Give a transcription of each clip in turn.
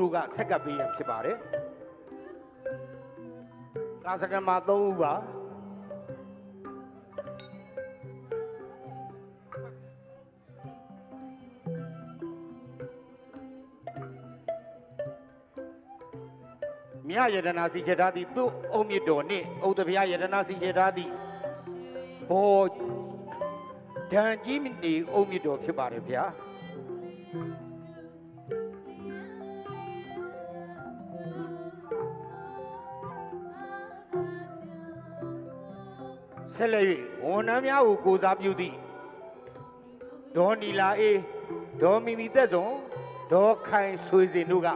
တို့ကဆက်ကပ်ပေးရဖြစ်ပါတယ်ကာစကမာ3ဦးပါမြယတနာစီချက်ထားသည့်သူ့အုံမြင့်တော်နှင့်ဥဒ္ဒဗျာယတနာစီချက်ထားသည့်ဘောဒံကြီးနေအုံမြင့်တော်ဖြစ်ပါတယ်ဗျာ ဆက်လက်၍ဝန်နှမ်းများကိုကိုစားပြုသည့်ဒေါ်နီလာအေးဒေါ်မီမီသက်စုံဒေါ်ခိုင်ဆွေစင်တို့က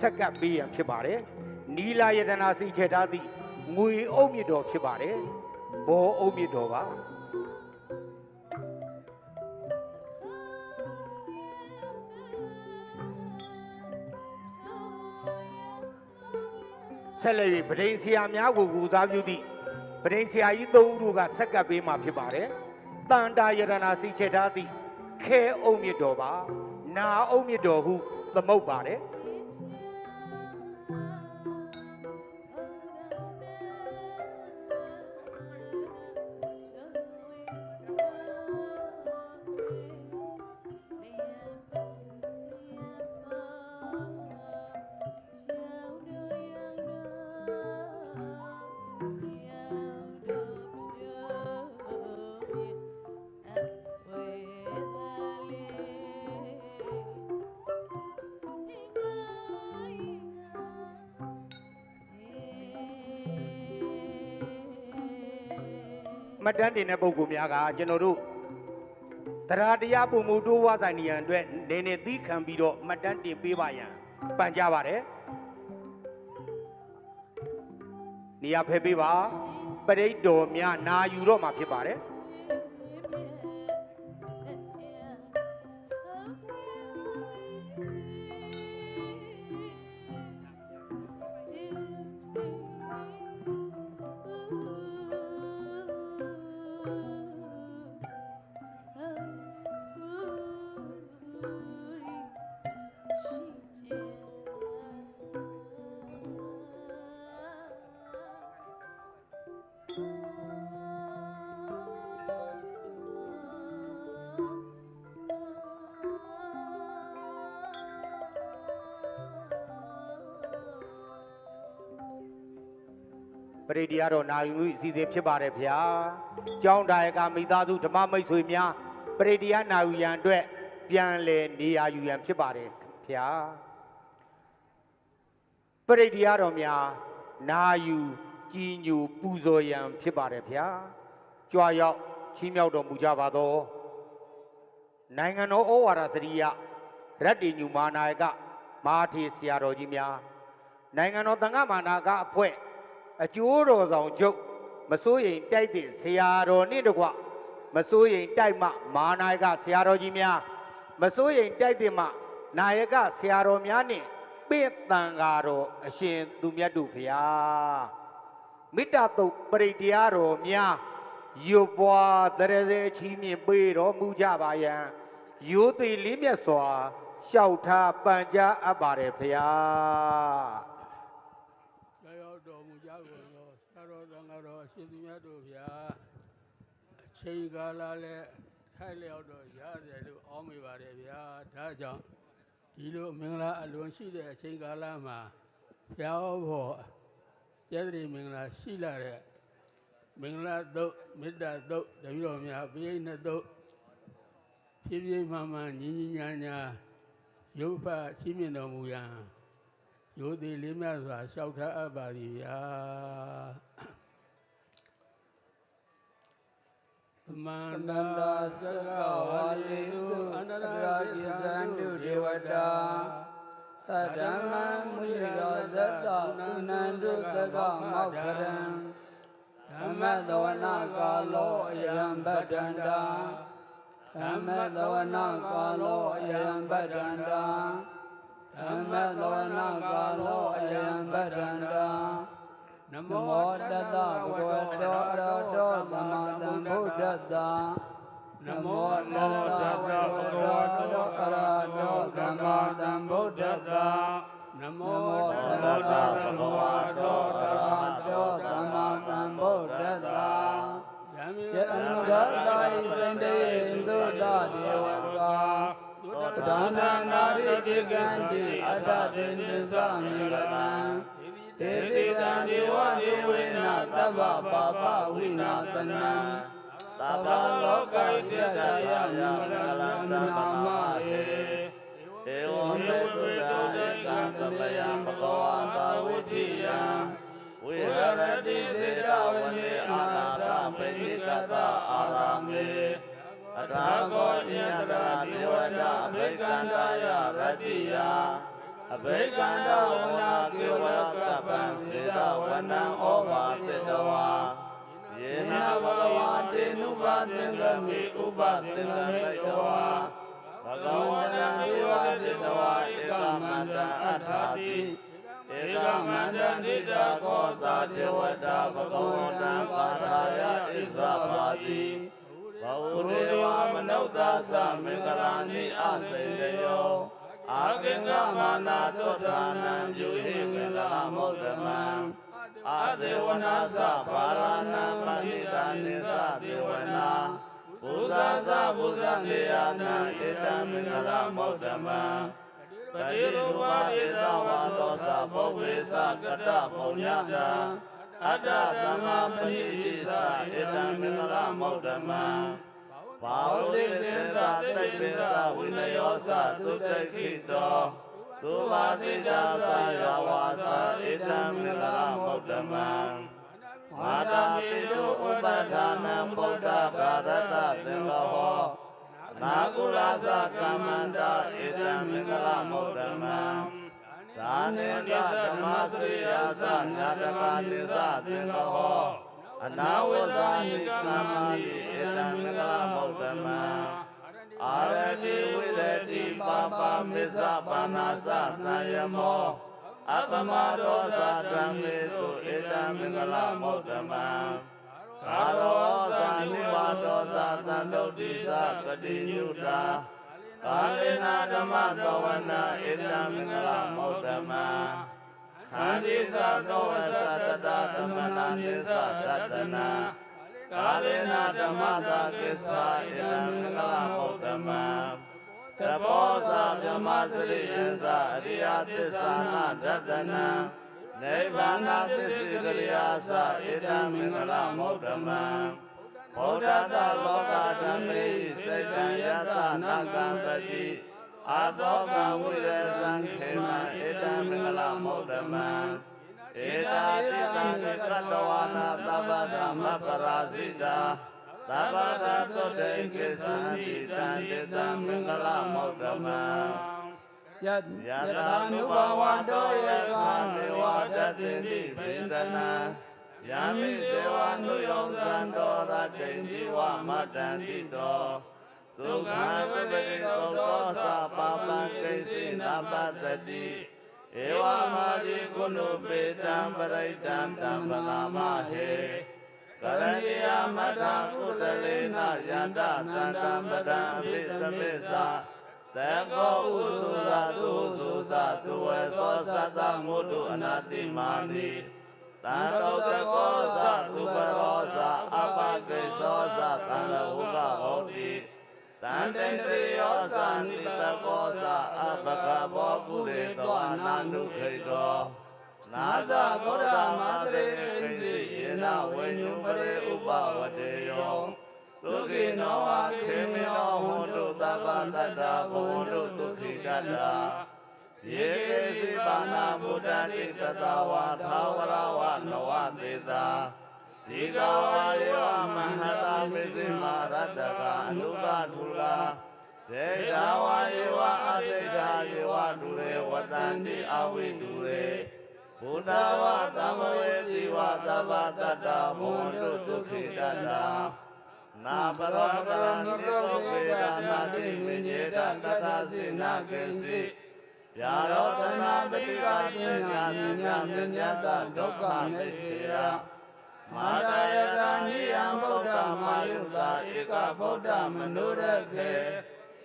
ဆက်ကပ်ပေးရန်ဖြစ်ပါတယ်နီလာယတနာစီချက်ထားသည့်ငွေအုပ်မြစ်တော်ဖြစ်ပါတယ်ဘောအုပ်မြစ်တော်ပါဆက်လက်၍ဗဒိန်ဆရာများကိုကူစားပြုသည့် ပရိဆရာကြီးသုံးဦးတို့ကဆက်ကပ်ပေးမှာဖြစ်ပါတယ်။တန်တာယရနာစီချက်ထားသည့်ခဲအုံမြင့်တော်ပါ။နာအုံမြင့်တော်ဟုသမုတ်ပါတယ်။ မှတ်တမ်းတင်တဲ့ပုံကူများကကျွန်တော်တို့တရားတရားပုံမူတိုးဝါဆိုင်နေရန်အတွက်နေနေသီးခံပြီးတော့မှတ်တမ်းတင်ပေးပါရန်ပန်ကြပါတယ်နေရာဖယ်ပေးပါပရိတ်တော်များနာယူတော့မှာဖြစ်ပါတယ် ပရိဒီယာတော်နာယူမှုအစီအစဉ်ဖြစ်ပါတယ်ဗျာ။ကျောင်းဒါယကမိသားစုဓမ္မမိတ်ဆွေများပရိဒီယာနာယူရန်အတွက်ပြန်လည်နေရာယူရန်ဖြစ်ပါတယ်ဗျာ။ပရိဒီယာတော်များနာယူကြည်ညိုပူဇော်ရန်ဖြစ်ပါတယ်ဗျာ။ကြွားရောက်ချီးမြှောက်တော်မူကြပါသောနိုင်ငံတော်ဩဝါဒစရိယရတ္တိညူမာနာယကမဟာထေဆရာတော်ကြီးများနိုင်ငံတော်သံဃမာနာကအဖွဲ့ အကျိုးတော်ဆောင်ချုပ်မစိုးရင်တိုက်တဲ့ဆရာတော်နှင့်တကွမစိုးရင်တိုက်မှမာနာယကဆရာတော်ကြီးများမစိုးရင်တိုက်တဲ့မှနာယကဆရာတော်များနှင့်ပိတန်ဃာတော်အရှင်သူမြတ်တို့ဖျားမေတ္တာတုတ်ပရိတရားတော်များရွတ်ပွားတရစေချီးမြှင့်ပေးတော်မူကြပါယံရိုးသေးလေးမြတ်စွာလျှောက်ထားပန်ကြားအပ်ပါတယ်ဖျား ဆရာရောက်တော်မူကြကုန်သောဆရာတော် သံဃာတော်အရှင်သူမြတ်တို့ဗျာအချိန်ကာလလည်းထိုက်လျောက်တော့ရတယ်လို့အောင်းမိပါတယ်ဗျာဒါကြောင့်ဒီလိုမင်္ဂလာအလွန်ရှိတဲ့အချိန်ကာလမှာဘုရားဟောဖို့ကျက်တိမင်္ဂလာရှိလာတဲ့မင်္ဂလာတုတ်မေတ္တာတုတ်တပည့်တော်များပြိဋ္ဌတုတ်ဖြည်းဖြည်းမှန်မှန်ညီညီညာညာရုပ်ဖတ်ရှိမြင်တော်မူရန်ရိုသေလေးမြတ်စွာလျှောက်ထားအပ်ပါသည်ဗျာ သမန္တာသက္ကဝါလေတုအန္တရာကိသန္တုဒေဝတာသတ္တမံမုနိရောဇတ္တကုဏန္တုသက္ကမောက္ခရံဓမ္မသဝနာကာလောအယံဗတ္တန္တာဓမ္မသဝနာကာလောအယံဗတ္တန္တာဓမ္မသဝနာကာလောအယံဗဒ္ဒန္တာ နမောတတ္တဘဂဝတောအရဟတောသမ္မာသမ္ဗုဒ္ဓတ္တနမောတတ္တဘဂဝတောအရဟတောသမ္မာသမ္ဗုဒ္ဓတ္တနမောတတ္တဗုဒ္ဓဝါတောတရဟတောသမ္မာသမ္ဗုဒ္ဓတ္တယံယအနုဂတာဣစန္တေသုဒ္ဓဒေဝကာဒါနာနာရိတိကံတိအတ္တတေသစ္စာမိရတံ ဒေတိတံဒေဝဒေဝေနသဗ္ဗပါပဝိနာတနံသဗ္ဗလောကဣတတယယမင်္ဂလံဓမ္မဟေဧဝံမေတုရာဧကံတမယံဘဂဝါတာဝိတိယံဝိဟရတိစေတဝနေအာနာထပိဋကတအာရာမေအထာကောဣန္ဒရာဒေဝတာအဘိကန္တာယရတ္တိယ အဘိကန္တဝနာကေဝလကပ္ပံစေတဝနံဩဘာတေတဝါယေနဘဂဝါတေနုပါသင်္ကမိဥပသင်္ကမိတဝါဘဂဝတံဧဝတိတဝဧကမန္တံအထာတိဧကမန္တံတိတာကောတာတေဝတာဘဂဝတံကာထာယဣဇပါတိဘဝဒေဝမနုဿာသမင်္ဂလာနိအစိန်တယော အာကင်္ဂမာနာတောထာနံပြုဟိမင်္ဂလာမုဒ္ဓမံအာဒေဝနာသဘာလနံပဏိတာနိသဒေဝနာဘုဇာသဘုဇံလေယနာဣတံမင်္ဂလမௌတ္တမံပတိရူပဒေသဝါသောသဘုဝေသကတပုံညတာအတ္တသမ္မာပဏိတိသဣတံမင်္ဂလမௌတ္တမံ ဘာဝတိစေသတိတ်ပိသဝိနယောသသုတိခိတောသုဘာတိတာသယောဝါသဣတံမင်္ဂလမௌတ္တမံမာတာပိတုဥပဒါနံဗုဒ္ဓဘာရတသင်္ဃဟောနာကုလာသကမ္မန္တာဣဒံမင်္ဂလမုဒ္ဓမံဒါနေသဓမ္မစရိယာသညာတကာနိသသင်္ဃဟော အနာဝဇာနိကမ္မာတိဣဒံမင်္ဂလမုဒ္ဓမံအာရတိဝိရတိပါပါမိစ္ဆပါဏာသတံယမောအပမရောသဓမ္မေတုဣဒံမင်္ဂလမုဒ္ဓမံကာရောသနိဝါဒောသသန္တုတိသကတိညုတာကာလေနာဓမ္မသဝနာဣဒံမင်္ဂလမုဒ္ဓမံ ခန္ဒီသသောဝသတတသမနာနိသတတနာကာလေနာဓမ္မသာကိစ္ဆာဣဒံမင်္ဂလမုဒ္ဓမံတဘောဇာမြမစရိယံဇာအရိယသစ္စာနာတတနာနိဗ္ဗာန်သစ္စေကရိယာသဣဒံမင်္ဂလမုဒ္ဓမံဗုဒ္ဓတာလောကဓမ္မေစိတ်တံယတနာကံပတိအာသောကံဝိရဇံခေမံဣဒံမ င်္ဂလမုဒ္ဓမံဧတာတိတံကတ္တဝါနာသဗ္ဗဓမ္မပရာဇိတာသဗ္ဗရာတုတ္တေကိသံတိတံတေတံမင်္ဂလမုဒ္ဓမံယတယတာနုဘဝတောယကာမေဝတတိတိပိန္ဒနာယံမိစေဝနုယောဇံတောရတိန်ဒီဝမတ္တန္တိတောဒုက္ခဝိပတိသုတ်သောသပပံကိစီနာပတ္တိ ဧဝမာတိကုဏုပေတံပရိတံတံပနာမဟေကရဏီယမထကုတလေနယန္တသန္တံပဒံအပိသပိသတေကောဥစုသာသူစုသာသူဝေသောသတ္တမုတုအနာတိမာနိတံတောတကောသသူပရောသအပကိသောသတံလဟုကဟောတိ တံတေတရိယောသနိတကောသအပကဘောကုလေသောအနန္တုခိတောနာဇဗုဒ္ဓမာသေခိစီယေနဝေညုပရေဥပဝတေယောဒုက္ခိနောဝခေမေနောဟောတုသဗ္ဗတတ္တဘဝန္တုဒုက္ခိတတ္တယေကေစီပါဏဗုဒ္ဓတိတတဝါသာဝရဝနဝသေတာ ဒီကဝါယေဝမဟတာမေစိမာရတ္တကအနုကထူလာဒေတာဝါယေဝအတိတ်တာယေဝဒုရေဝတန္တိအဝိဒုရေဘုဒ္ဓဝါသမ္မဝေတိဝါသဗ္ဗတတ္တဘုံတုဒုက္ခိတတ္တာနာပရောပရဏိတောပေဒနာတိဝိညေတတတစိနာကေစီယာရောတနာပတိပါပညာပညာပညာတဒုက္ခမေစေယ မာတယတနိယံဗုဒ္ဓမာယုတာဧကဗုဒ္ဓမနုရခေ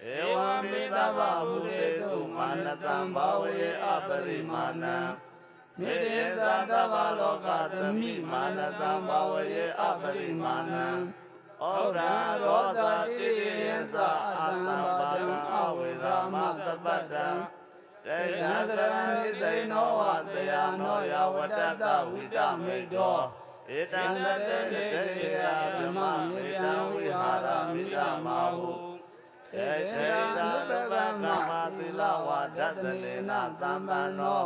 ဧဧဝံပိသဗ္ဗမုတေတုမာနတံဘာဝေအပရိမာဏံမေတေသသဗ္ဗလောကသမိမာနတံဘာဝေအပရိမာဏံဩဒံရောဇာတိတိယံသအာတံပါဒံအဝေရာမတပတ္တံတေယံသရဏိသိနောဝတယနောယဝတ္တတဝိတမိတ်တော ဧတံတတေတေယဗမမေတံဝိဟာရမိတမာဟုဧတေသံဘဂမမသီလဝါဒတလေနသံပန္နော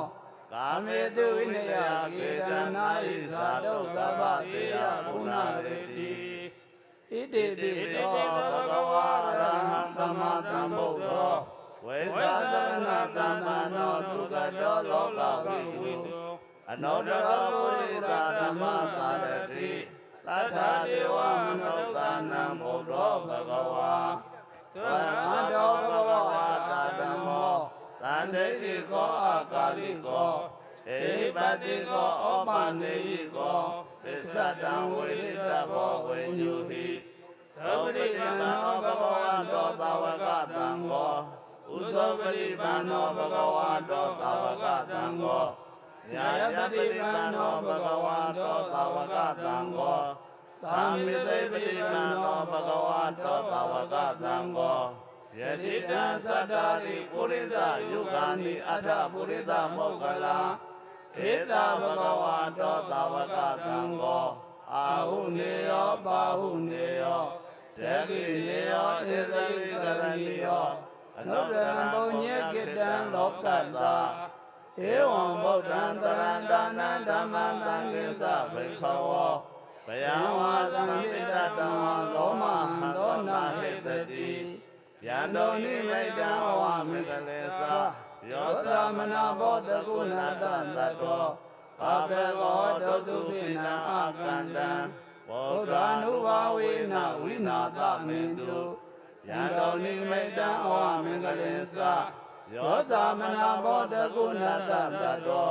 ကာမေတုဝိနယကေတနာဣသာဒုက္ခဗတေယဘုနာရေတိဣတိပိဣတိတောတေဘဂဝါရဟံသမ္မာသမ္ဗုဒ္ဓောဝေသသရဏသမ္ပန္နောဒုက္ခတောလောကဝိတု အနောတရပုရိသဓမ္မသာရတိသတ္ထာဒေဝမနုဿာနံဘုဒ္ဓောဘဂဝါသံဃာတော်ဘဂဝါတာဓမ္မောသန္တိတိကောအာကာလိကောဧပတိကောဩပနေယိကောသစ္ဆတံဝိရိတဘောဝိညုဟိသောပရိပန္နောဘဂဝါတောသာဝကတံကောဥဇောပရိပန္နောဘဂဝါတောသာဝကတံကော ညာယပရိပန္နောဘဂဝါတောသာဝကတံကောသာမိစေပရိပန္နောဘဂဝါတောသာဝကတံကောယတိတံသတ္တာရိပုရိသယုဂာနိအထပုရိသမောက္ကလာဧတဘဂဝါတောသာဝကတံကောအာဟုနေယောပါဟုနေယောတကိနေယောဧသလိကရဏီယောအနုတ္တံဘုံညေကိတံလောကတ္တ ဧဝံဗုဒ္ဓံတရန္တနံဓမ္မံသံဃိသဘိခဝောဘယံဝါသံပိတတံဝါလောမဟံသောနာဟိတတိယံတောနိမိတံဝါမေကလေသာယောသမနာဘောတကုဏတတတောအဘေကောဒုတုပိနံအာကန္တံဗုဒ္ဓ ानु ဘာဝေနဝိနာသမေတုယံတောနိမိတံဝါမေကလေသာ ယောသမနာဘောတကုဏတတတော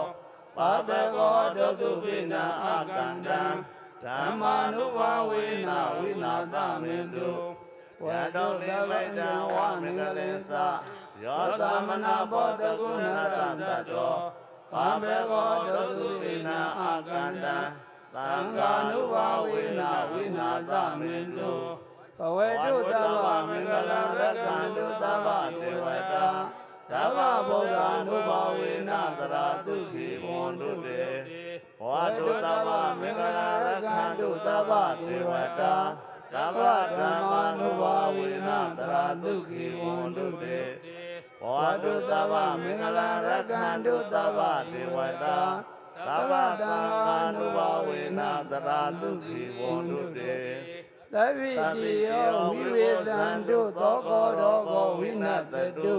ပပကောဒုတုပိနအာကန္တံဓမ္မာနုဘာဝေနဝိနာသမေတုဝတောလိမိတံဝါမင်္ဂလေသယောသမနာဘောတကုဏတတတောပပကောဒုတုပိနအာကန္တံသံဃာနုဘာဝေနဝိနာသမေတုဘဝတုတဗ္ဗမင်္ဂလံရက္ခန္တုသဗ္ဗဒေဝတာ သဗ္ဗဗုဒ္ဓ ानु ဘာဝေနတရာတုခိဘဝန္တုတေဘောတုသဗ္ဗမင်္ဂလာရက္ခန္တုသဗ္ဗဒေဝတာသဗ္ဗဓမ္မာနုဘာဝေနတရာတုခိဘဝန္တုတေဘောတုသဗ္ဗမင်္ဂလာရက္ခန္တုသဗ္ဗဒေဝတာသဗ္ဗသံဃာနုဘာဝေနတရာတုခိဘဝန္တုတေသဗ္ဗိတိယောဝိဝေသံတုသောကောရောကောဝိနတတု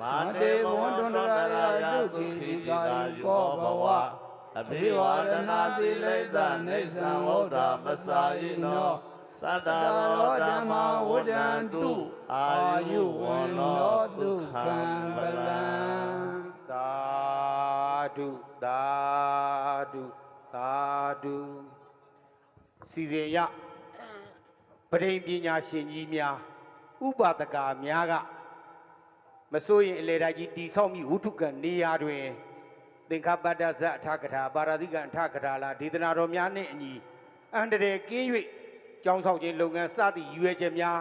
မာတေဘဝန္တုန္တရာယတုခိကာယကောဘဝအဘိဝါဒနာတိလိတ္တနေသံဝဒ္ဓပစာယိနောသတ္တရောဓမ္မဝဒံတုအာယုဝနောဒုက္ခံပလံသာဓုသာဓုသာဓုစီစဉ်ရပရိပညာရှင်ကြီးများဥပဒကာများက မစိုးရင်အလေတိုင်းကြီးတိဆောက်မိဝုထုကနေရာတွင်သင်္ခပတ္တဇအထကထာပါရတိကအထကထာလာဒေသနာတော်များနှင့်အညီအန္တရာယ်ကင်း၍ကြောင်းဆောက်ခြင်းလုပ်ငန်းစသည့်ရွယ်ချက်များ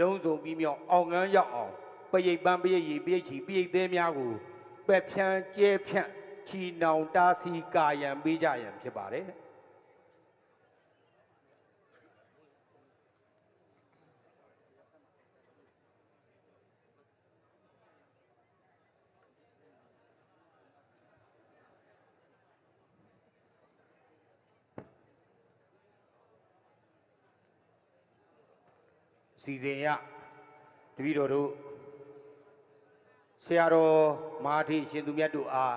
လုံးစုံပြီးမြောက်အောင်ငန်းရောက်အောင်ပရိတ်ပန်းပရိတ်ရီပရိတ်ချီပရိတ်သေးများကိုပက်ဖြန်းကျဲဖြန့်ချီနှောင်တားဆီးကာယံပေးကြရန်ဖြစ်ပါတယ် စီစဉ်ရတပည့်တော်တို့ဆရာတော်မဟာထိရှင်သူမြတ်တို့အား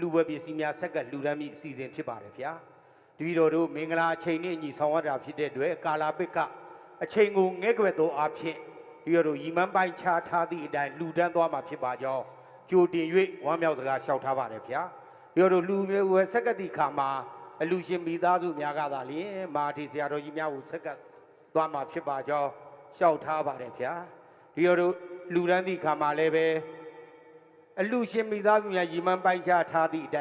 လူဝဲပစ္စည်းများဆက်ကလှူဒန်းမိအစီအစဉ်ဖြစ်ပါတယ်ဗျာတပည့်တော်တို့မင်္ဂလာအချိန်နဲ့အညီဆောင်ရတာဖြစ်တဲ့အတွက်ကာလာပိကအချိန်ကိုငဲ့ကွယ်သောအဖြစ်တပည့်တော်တို့ရီမန်းပိုင်ချထားသည့်အတိုင်းလှူဒန်းသွားမှာဖြစ်ပါကြောင်းကြိုတင်၍ဝမ်းမြောက်စကားလျှောက်ထားပါတယ်ဗျာတပည့်တော်တို့လူမျိုးဝဲဆက်ကတိခါမှာအလူရှင်မိသားစုများကသာလျှင်မဟာထိဆရာတော်ကြီးများကိုဆက်ကသွားမှာဖြစ်ပါကြောင်း လျှောက်ထားပါတယ်ဗျာဒီလိုတို့လှူဒန်းသည့်ခါမှာလည်းပဲအလူရှင်မိသားစုများရီမန်းပိုက်ချထားသည့်အတိုင်း